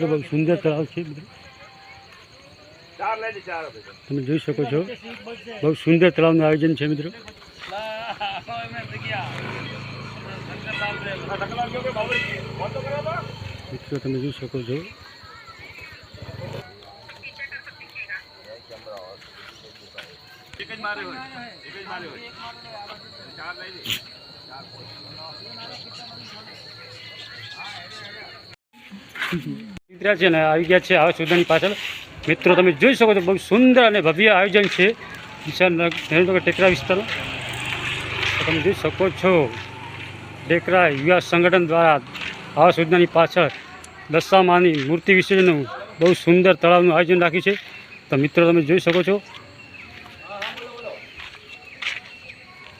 બહુ સુંદર તળાવ છે મિત્રો ચાર લઈ લે, ચાર આપે છે. તમે જોઈ શકો છો. બહુ સુંદર તળાવનું આયોજન છે મિત્રો? મિત્રો તમે જોઈ શકો છો. એક જ મારે હોય. એક જ મારે હોય. ચાર લઈ મિત્ર છે ને આવી ગયા છે આવા સુધાની પાછળ. મિત્રો, તમે જોઈ શકો છો બહુ સુંદર અને ભવ્ય આયોજન છે વિશાળ ટેકરા વિસ્તારનું. તમે જોઈ શકો છો, ટેકરા યુવા સંગઠન દ્વારા આવા સુધાની પાછળ દશામાની મૂર્તિ વિસર્જનનું બહુ સુંદર તળાવનું આયોજન રાખ્યું છે. તો મિત્રો, તમે જોઈ શકો છો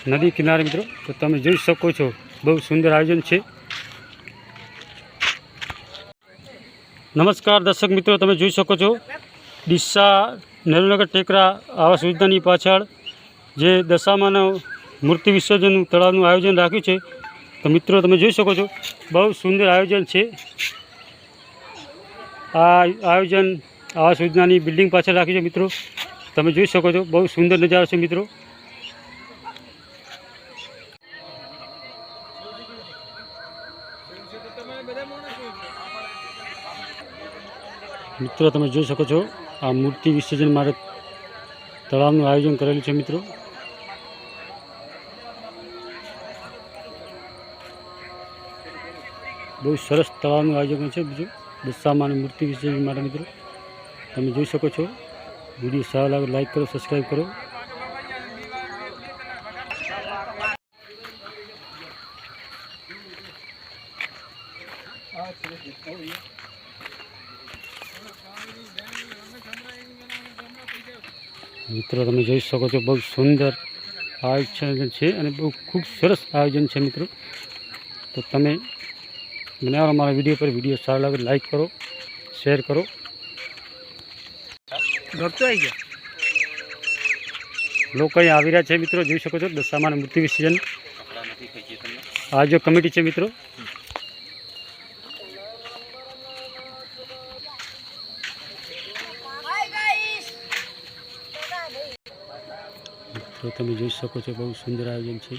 નદી કિનારે મિત્રો, તો તમે જોઈ શકો છો, બહુ સુંદર આયોજન છે. નમસ્કાર દર્શક મિત્રો, તમે જોઈ શકો છો, ડીસા નરેન્દ્રનગર ટેકરા આવાસ યોજનાની પાછળ જે દશામાનો મૂર્તિ વિસર્જનનું તળાવનું આયોજન રાખ્યું છે. તો મિત્રો, તમે જોઈ શકો છો, બહુ સુંદર આયોજન છે. આ આયોજન આવાસ યોજનાની બિલ્ડિંગ પાછળ રાખ્યું છે મિત્રો. તમે જોઈ શકો છો, બહુ સુંદર નજારો છે મિત્રો. મિત્રો, તમે જોઈ શકો છો, આ મૂર્તિ વિસર્જન માટે તળાવનું આયોજન કરેલું છે, મિત્રો. બહુ સરસ તળાવનું આયોજન છે, બીજું. દશામાની મૂર્તિ વિસર્જન માટે, મિત્રો. તમે જોઈ શકો છો. વીડિયો સારો લાગે લાઈક કરો, સબસ્ક્રાઈબ કરો. મિત્રો તમે જોઈ શકો છો બહુ સુંદર આયોજન છે અને બહુ ખૂબ સરસ આયોજન છે મિત્રો. તો તમે મને મારા વીડિયો પર વીડિયો સારો લાગે લાઈક કરો શેર કરો. ઘરતો આવી ગયા. લોકો અહીં આવી રહ્યા છે મિત્રો. જોઈ શકો છો દશામાના મૃત્યુ વિસર્જન. આ જો કમિટી છે મિત્રો. તમે જોઈ શકો છો બહુ સુંદર આયોજન છે.